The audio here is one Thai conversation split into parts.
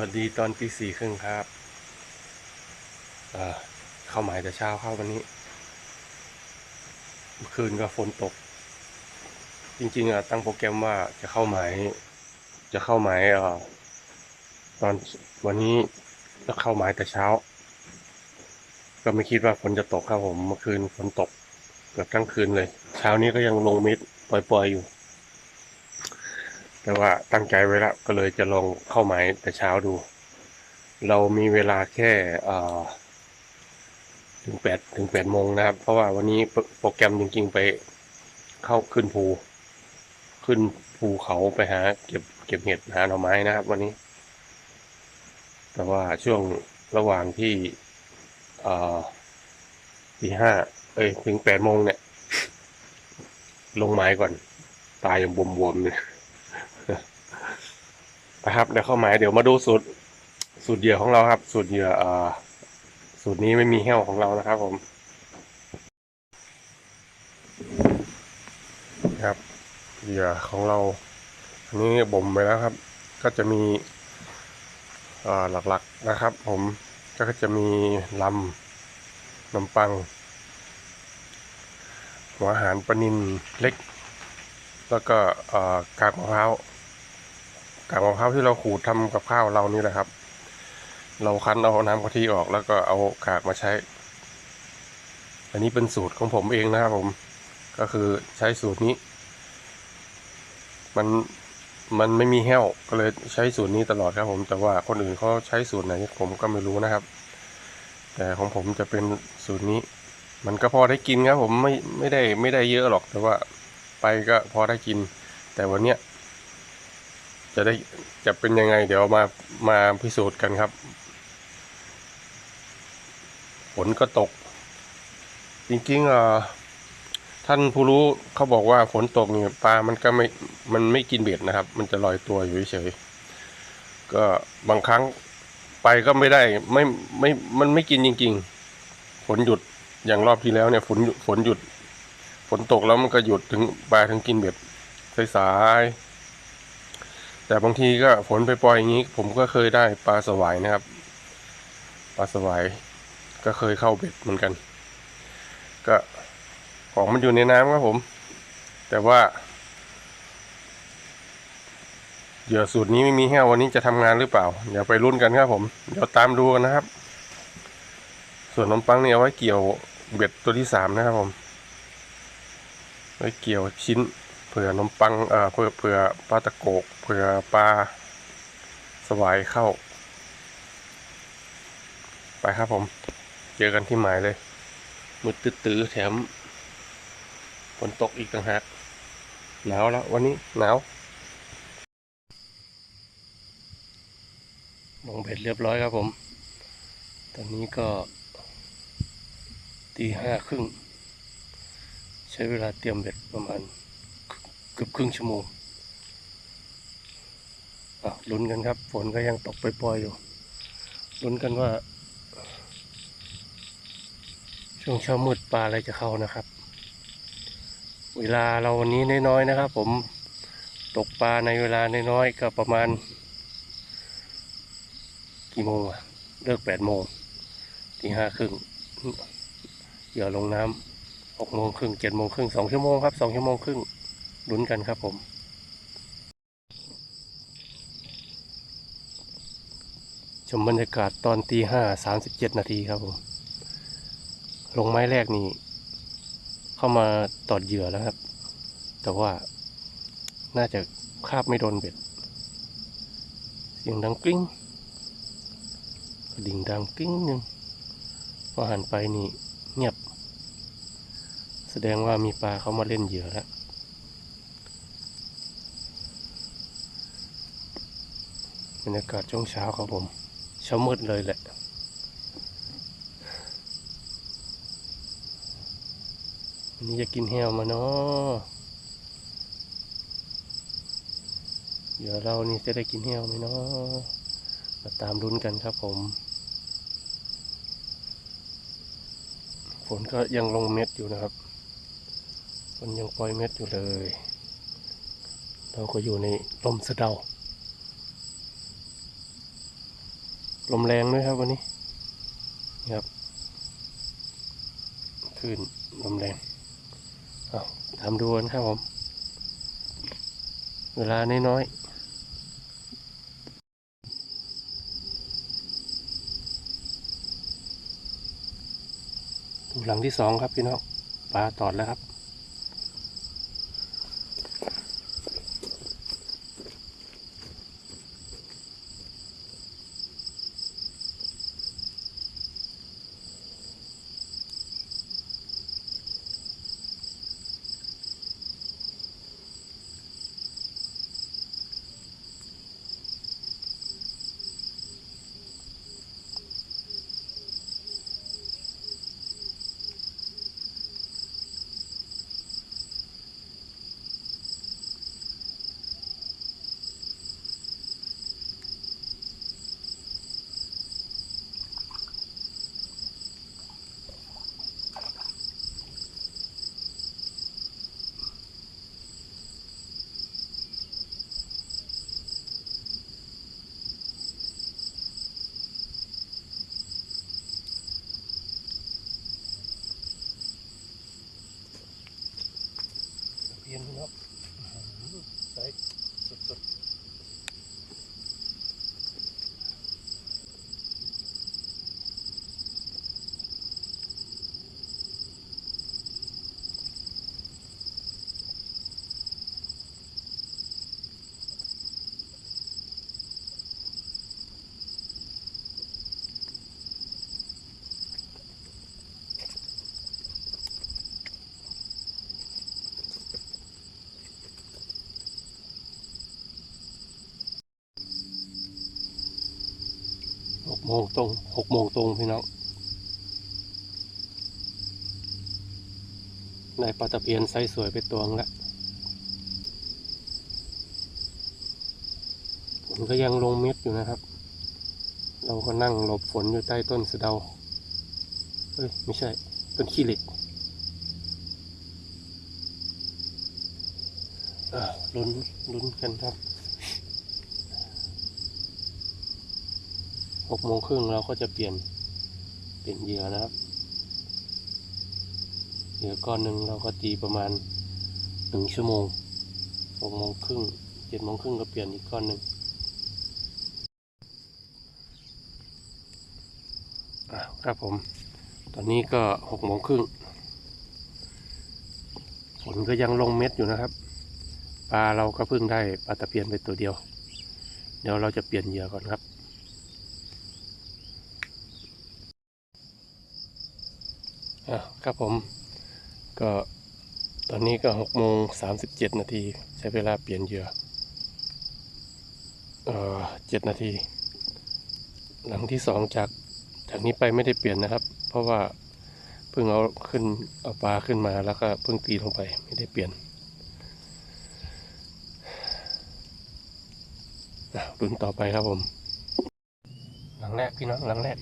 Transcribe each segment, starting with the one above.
วัสดีตอนตีสี่ครึ่งครับเเข้าหมายแต่เช้าเข้าวันนี้เมื่อคืนก็ฝนตก จริง ๆอะตั้งโปรแกรมว่าจะเข้าหมาย จะเข้าหมายอ่อตอนวันนี้จะเข้าหมายแต่เช้า ก็ไม่คิดว่าฝนจะตกครับผม เมื่อคืนฝนตกเกือบทั้งคืนเลย เช้านี้ก็ยังลงม็ดปล่อยๆอยู่ แต่ว่าตั้งใจไว้แล้วก็เลยจะลองเข้าหมายแต่เช้าดู เรามีเวลาแค่ถึงแปดถึงแปดโมงนะครับ เพราะว่าวันนี้โปรแกรมจริงๆไปเข้าขึ้นภู ขึ้นภูเขาไปหา เก็บเก็บเห็ดหาหน่อไม้นะครับ วันนี้ แต่ว่าช่วงระหว่างที่ตีห้าเอ้ยถึงแปดโมงเนี่ย ลงไม้ก่อน ตายอยังบวมๆเลย นะครับเดี๋ยวเข้าหมายเดี๋ยวมาดูสูตรสูตรเหยื่อของเราครับ สูตรเหยื่ออสูตรนี้ไม่มีแห้วของเรานะครับ ผมครับเหยื่อของเราอันนี้บ่มไปแล้วครับ ก็จะมีหลักๆนะครับ ผมก็จะมีลำขนมปัง หัวอาหารปนินเล็ก แล้วก็กากมะพร้าว กากมะพร้าวที่เราขูดทำกับข้าวเรานี่แหละครับ เราคั้นเอาน้ำกะทิออกแล้วก็เอากากมาใช้ อันนี้เป็นสูตรของผมเองนะครับผม ก็คือใช้สูตรนี้ มันมันไม่มีแห้วก็เลยใช้สูตรนี้ตลอดครับผม แต่ว่าคนอื่นเขาใช้สูตรไหนผมก็ไม่รู้นะครับ แต่ของผมจะเป็นสูตรนี้ มันก็พอได้กินครับผมไม่ไม่ได้ไม่ได้เยอะหรอก แต่ว่าไปก็พอได้กิน แต่วันเนี้ย จะได้จะเป็นยังไง เดี๋ยวมามาพิสูจน์กันครับ ฝนก็ตก จริงๆเอ่อท่านผู้รู้เขาบอกว่าฝนตกเนี่ยปลามันก็ไม่ มันไม่กินเบ็ดนะครับ มันจะลอยตัวอยู่เฉยๆก็บางครั้งไปก็ไม่ได้ไม่ไม่มันไม่กินจริง ๆ ฝนหยุดอย่างรอบที่แล้วเนี่ยฝนฝนหยุด ฝนตกแล้วมันก็หยุดถึงปลาถึงกินเบ็ดสายๆ แต่บางทีก็ฝนไปปล่อยอย่างนี้ ผมก็เคยได้ปลาสวายนะครับ ปลาสวายก็เคยเข้าเบ็ดเหมือนกัน ก็ของมันอยู่ในน้ำครับผม แต่ว่าเหยื่อสูตรนี้ไม่มีแห้ววันนี้จะทำงานหรือเปล่า เดี๋ยวไปรุ่นกันครับผม เดี๋ยวตามดูกันนะครับ ส่วนนมปังเนี่ยไว้เกี่ยวเบ็ดตัวที่สามนะครับผม ไว้เกี่ยวชิ้น ผื่อนมปังเอ่อเผื่อเผื่อปลาตะโกกเผื่อปลาสวายเข้า ไปครับผม เจอกันที่หมายเลยมืดตื้อแถมฝนตกอีกต่างหากหนาวแล้ววันนี้หนาวลงเบ็ดเรียบร้อยครับผม ตอนนี้ก็ตีห้าครึ่ง ใช้เวลาเตรียมเบ็ดประมาณ เกือบครึ่งชั่วโมงลุ้นกันครับ ฝนก็ยังตกปล่อยๆอยู่ลุ้นกันว่า ช่วงเช้ามืดปลาอะไรจะเข้านะครับ เวลาเราวันนี้น้อยๆนะครับ ผมตกปลาในเวลาน้อยๆก็ประมาณ กี่โมงอะเลิกแปดโมงตีห้าครึ่งเหยื่อลงน้ำหกโมงครึ่งเจ็ดโมงครึ่งสองชั่วโมงครับสองชั่วโมงครึ่ง ลุ้นกันครับผม ชมบรรยากาศตอนตีห้าสามสิบเจ็ดนาทีครับผม ลงไม้แรกนี่ เข้ามาตอดเหยื่อแล้วครับ แต่ว่าน่าจะคาบไม่โดนเบ็ด เสียงดังกริ้งดิ่งดังกริ้งหนึ่งพอหันไปนี่เงียบ แสดงว่ามีปลาเข้ามาเล่นเหยื่อแล้ว บรรยากาศช่วงเช้าครับผมเช้ามืดเลยแหละวันนี้จะกินแห้วมาเนาะเดี๋ยวเรานี่จะได้กินแห้วไหมเนาะมาตามลุ้นกันครับผม ฝนก็ยังลงเม็ดอยู่นะครับฝนยังปล่อยเม็ดอยู่เลย เราก็อยู่ในลมสะเดา ลมแรงด้วยครับวันนี้ครับคลื่นลมแรงเอาทำดูกันครับผม เวลาน้อยๆดูหลังที่สองครับพี่น้องปลาตอดแล้วครับ โมงตรงหกโมงตรงพี่น้องได้ปลาตะเพียนไซส์สวยไปตัวงละฝนก็ยังลงเม็ดอยู่นะครับ เราก็นั่งหลบฝนอยู่ใต้ต้นสะเดาเอ้ยไม่ใช่ต้นขี้เหล็กลุ้นลุ้นกันครับ หกโมงครึ่งเราก็จะเปลี่ยนเปลี่ยนเหยื่อนะครับ เหยื่อก้อนหนึ่งเราก็ตีประมาณหนึ่งชั่วโมงหกโมงครึ่งเจ็ดโมงครึ่งก็เปลี่ยนอีกก้อนหนึ่งครับผม ตอนนี้ก็หกโมงครึ่งฝนก็ยังลงเม็ดอยู่นะครับ ปลาเราก็เพิ่งได้ปลาตะเพียนไปตัวเดียว เดี๋ยวเราจะเปลี่ยนเหยื่อก่อนครับ อะครับผมก็ตอนนี้ก็หกโมงสามสิบเจ็ดนาทีใช้เวลาเปลี่ยนเหยื่อเออเจ็ดนาที หลังที่สองจากจากนี้ไปไม่ได้เปลี่ยนนะครับ เพราะว่าเพิ่งเอาขึ้นเอาปลาขึ้นมาแล้วก็เพิ่งตีลงไปไม่ได้เปลี่ยนอะรุ่นต่อไปครับผม หลังแรกพี่น้องหลังแรก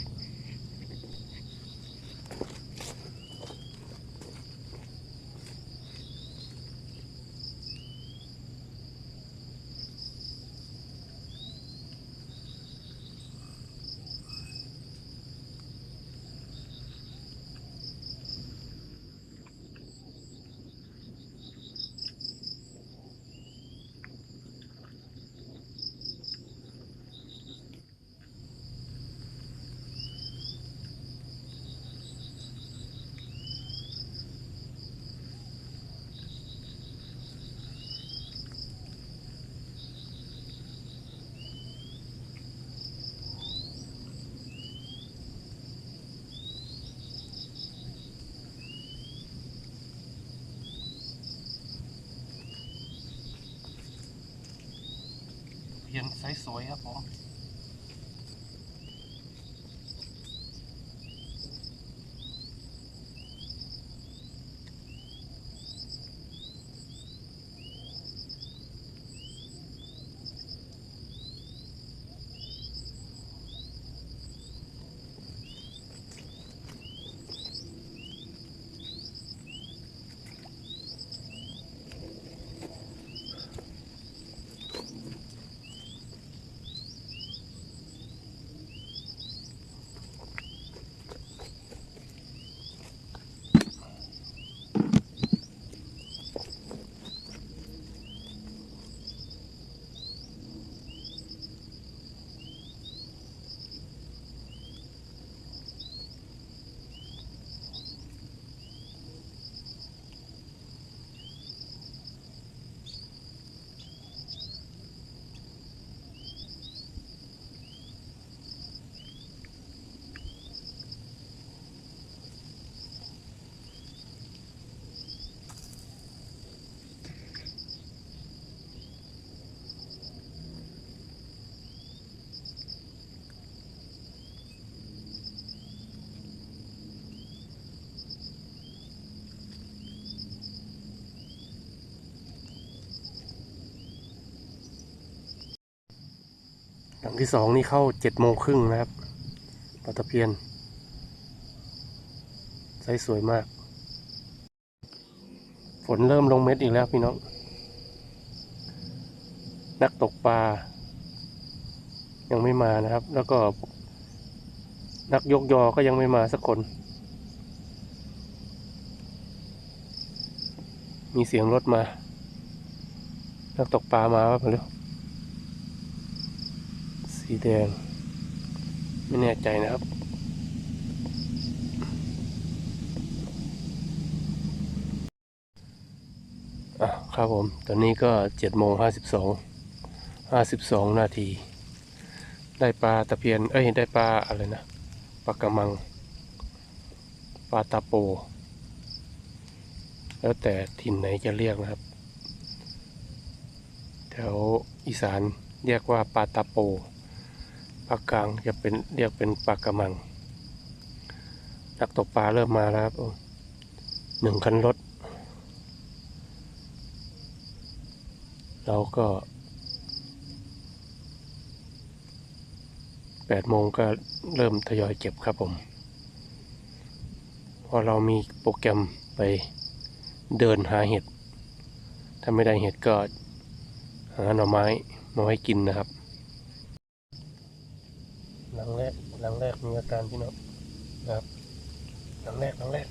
เพีย งที่สองนี่เข้าเจ็ดโมงครึ่งนะครับปลาตะเพียนไซส์สวยมาก ฝนเริ่มลงเม็ดอีกแล้วพี่น้อง นักตกปลา ยังไม่มานะครับ แล้วก็ นักยกยอก็ยังไม่มาสักคน มีเสียงรถมา นักตกปลามาว่าเปล่า สีแดง ไม่แน่ใจนะครับ อะครับผม ตอนนี้ก็เจ็ดโมงห้าสิบสองห้าสิบสองนาที ได้ปลาตะเพียน เอ้ย ได้ปลาอะไรนะ ปลากระมัง ปลาตาโป แล้วแต่ถิ่นไหนจะเรียกนะครับ แถวอีสานเรียกว่าปลาตาโป ภาคกลางจะเป็นเรียกเป็นปากกระมัง นักตกปลาเริ่มมาแล้วครับหนึ่งคันรถ เราก็แปดโมงก็เริ่มทยอยเก็บครับผมเพราะเรามีโปรแกรมไปเดินหาเห็ด ถ้าไม่ได้เห็ดก็หาหน่อไม้มาไว้กินนะครับ หลังแรกหลังแรก มีอาการพี่น้องนะครับหลังแรกหลังแรก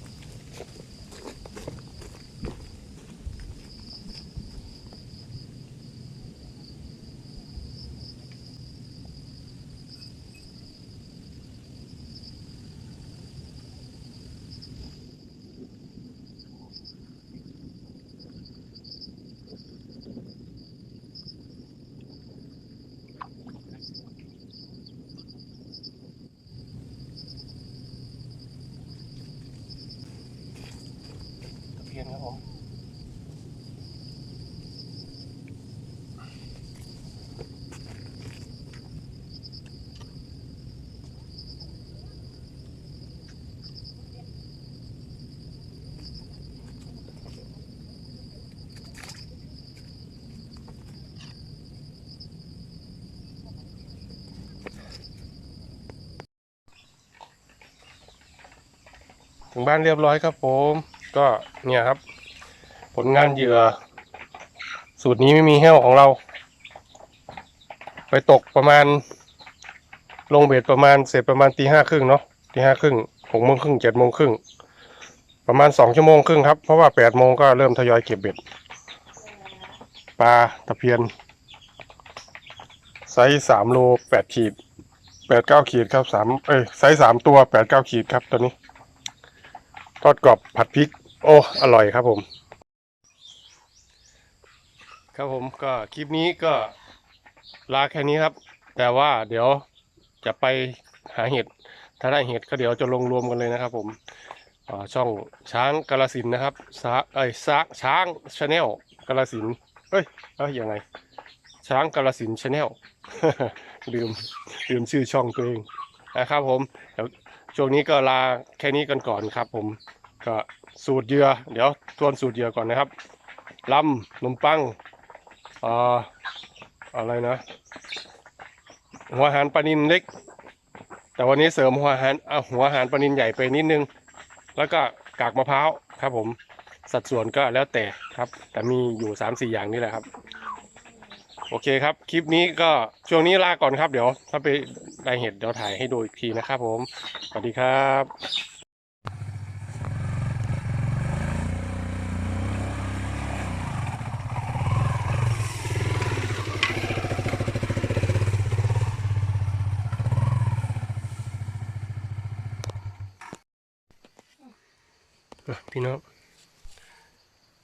ถึงบ้านเรียบร้อยครับผม ก็เนี่ยครับ ผลงานเหยื่อ สูตรนี้ไม่มีแห้วของเรา ไปตกประมาณ ลงเบ็ดประมาณเสร็จประมาณตีห้าครึ่งเนาะตีห้าครึ่งหกโมงครึ่งเจ็ดโมงครึ่งประมาณสองชั่วโมงครึ่งครับ เพราะว่าแปดโมงก็เริ่มทยอยเก็บเบ็ดปลาตะเพียนไซส์สามโลแปดขีดแปดเก้าขีดครับสามเอ้ยไซส์สามตัวแปดเก้าขีดครับตัวนี้ ทอดกรอบผัดพริก โอ้อร่อยครับผม ครับผมก็คลิปนี้ก็ลาแค่นี้ครับ แต่ว่าเดี๋ยวจะไปหาเห็ดถ้าได้เห็ดก็เดี๋ยวจะลงรวมกันเลยนะครับผมช่องช้างกาลสินนะครับซาเอ้ยซาช้างชาแนลกาลสินเอ้ยเอ้ยยังไง ช้างกาลสินชาแนลลืมลืมชื่อช่องตัวเองนะครับผมเดี๋ยว ช่วงนี้ก็ลาแค่นี้กันก่อนครับ ผมก็สูตรเยือเดี๋ยวทวนสูตรเยือก่อนนะครับลำนมปังเอ่ออะไรนะ หัวหารปลานินเล็ก แต่วันนี้เสริมหัวหารเอาหัวหารปลานินใหญ่ไปนิดนึง แล้วก็กากมะพร้าวครับผมสัดส่วนก็แล้วแต่ครับ แต่มีอยู่3ามสี่อย่างนี่แหละครับ โอเคครับ คลิปนี้ก็ช่วงนี้ลาก่อนครับ เดี๋ยว ถ้าไปได้เห็ดเดี๋ยวถ่ายให้ดูอีกทีนะครับผม สวัสดีครับอะพี่น้อง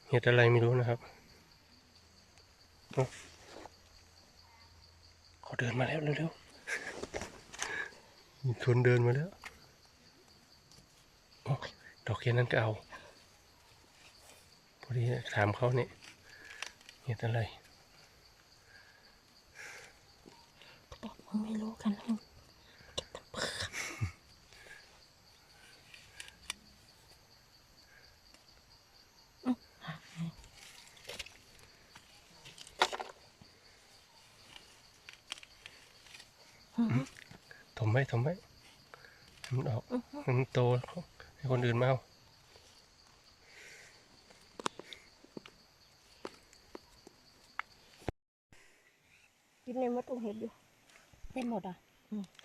เห็ดอะไรไม่รู้นะครับเอาเขาเดินมาแล้วเร็วๆมีคนเดินมาแล้วโอ้ ดอกแค่นั้นก็เอาพอดีถามเขาเนี่ยเห็ดอะไรบอกมึงไม่รู้กันมึงถมไว้ถมไว้ให้มันออกให้มันโตแล้ว ให้คนอื่นมาเอากินในมะตุงเห็ดอยู่ได้หมดอะ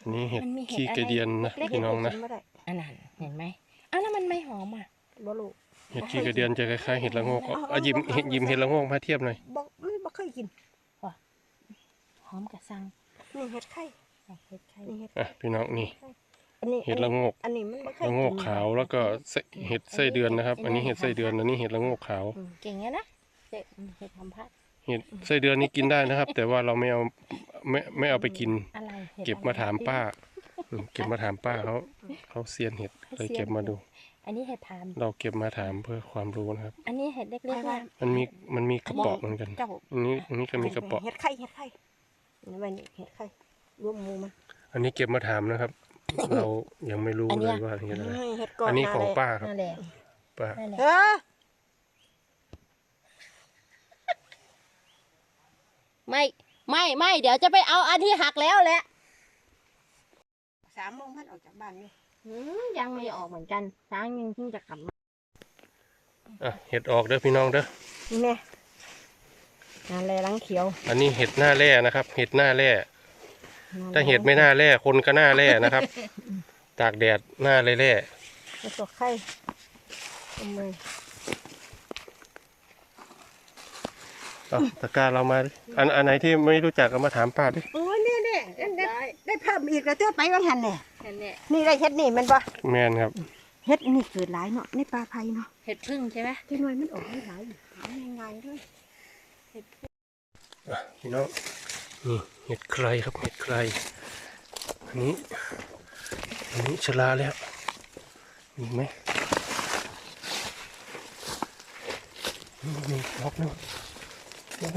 อันนี้เห็ดมันมีเห็ดขี้อะไร กระเดียนนะเล็กๆพี่น้องนะกิไม่ได้อันนั้นเห็นไหมอ้าวแล้วมันไม่หอมอะ บ่รู้ เห็ดขี้กระเดียนจะคล้ายๆเห็ดละโงกเอาเอาหยิมเห็ดหยิมเห็ดละโงกมาเทียบหน่อย บ่ไม่บ่เคยกิน หอมกระซังนี่เห็ดไข่เอาเห็ดไข่นี่เห็ดอะพี่น้องนี่ อันนี้เห็ดละโงกอันนี้มันบ่เคยละโงกขาวแล้วก็ไส้เห็ดไส้เดือนนะครับ อันนี้เห็ดไส้เดือนอันนี้เห็ดละโงกขาวเก่งอะนะเจ๊เห็ดทำพัดเห็ดไส้เดือนนี้กินได้นะครับ แต่ว่าเราไม่เอาไม่ไม่เอาไปกิน อะไรห็ดเก็บมาถามป้าอืมเก็บมาถามป้าเขาเขาเซียนเห็ดเลยเก็บมาดู อันนี้เห็ดทามเราเก็บมาถามเพื่อความรู้นะครับ อันนี้เห็ดเล็กๆนะมันมีมันมีกระเป๋อเหมือนกัน เจ้าอันนี้อันนี้ก็มีกระเป๋อเห็ดไข่เห็ดไข่นี่ไว้นี่เห็ดไข่รวมหมูมันอันนี้เก็บมาถามนะครับ เรายังไม่รู้เลยว่าเห็ดอะไรเห็ดก่อนอันนี้ของหาเลยป้าครับนั่นแหละป้านั่นแหละเออไม่ไม่ไม่เดี๋ยวจะไปเอาอันที่หักแล้วแหละสามโมงพันออกจากบ้านนี่อืมยังไม่ออกเหมือนกันช้างยังเพิ่งจะกลับมาอะเห็ดออกเด้อพี่น้องเด้อนี่แม่งานแลล้างเขียว อันนี้เห็ดหน้าแร่นะครับ เห็ดหน้าแร่ ถ้าเห็ดไม่หน้าแร่คนก็หน้าแร่นะครับ ตากแดดหน้าเลยแร่เห็ดตัวไข่ทำไมเอาตะกร้าเรามาดิอันอันไหนที่ไม่รู้จักก็มาถามป้าดิโอ้ยเนี่ยเนี่ยได้ได้เพิ่มอีกแล้วเจ้าไปว่างหันเนี่ยนั่นแหละนี่ได้เห็ดนี่แมันปะแมนครับเห็ดนี่เกิดหลายเนาะในปลาไผ่เนาะเห็ดพึ่งใช่ไหมที่หน่วยมันออกไม่หลายอยู่หาง่ายๆเลยอะพี่น้องนี่ เห็ดใครครับเห็ดใครอันนี้อันนี้ชราแล้วมีไหมมีดอกหนึงโอ้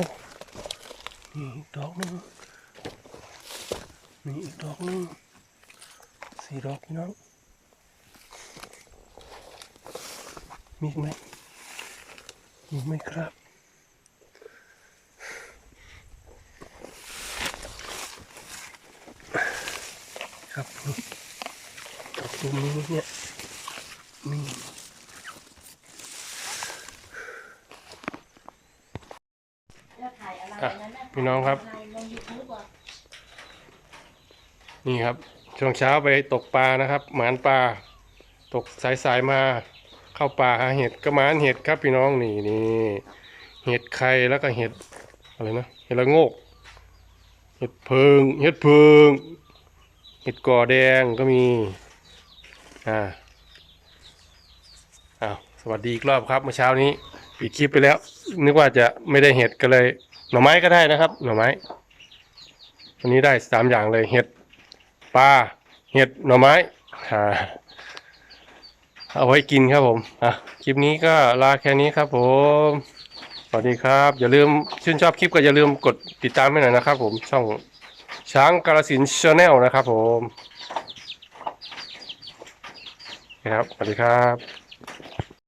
มีดอกหนึงมีอีกดอกหนึงสี่ดอกพี่น้องมีไหมมีไหมครับนี่ดอกตู มนี้เนี่ยนี่แล้วถ่ายอะไรอะนั้นนะพี่น้องครับ นี่ครับ ช่วงเช้าไปตกปลานะครับ หมานปลา ตกสายๆมา เข้าป่าหาเห็ดก็หมานเห็ดครับพี่น้องนี่นี่เห็ดไข่แล้วก็เห็ดอะไรนะเห็ดละโงก เห็ดเพิง เห็ดเพิง เห็ดก่อแดงก็มี อ่าอ้าวสวัสดีอีกรอบครับเมื่อเช้านี้ปิดคลิปไปแล้ว นึกว่าจะไม่ได้เห็ดก็เลย หน่อไม้ก็ได้นะครับ หน่อไม้วันนี้ได้สามอย่างเลยเห็ดปลาเห็ดหน่อไม้อ่าเอาไว้กินครับผมอะคลิปนี้ก็ลาแค่นี้ครับ ผมสวัสดีครับ อย่าลืมชื่นชอบคลิปก็อย่าลืมกดติดตามให้หน่อยนะครับ ผมช่องช้างกาลสินชาแนลนะครับ ผม ครับสวัสดีครับ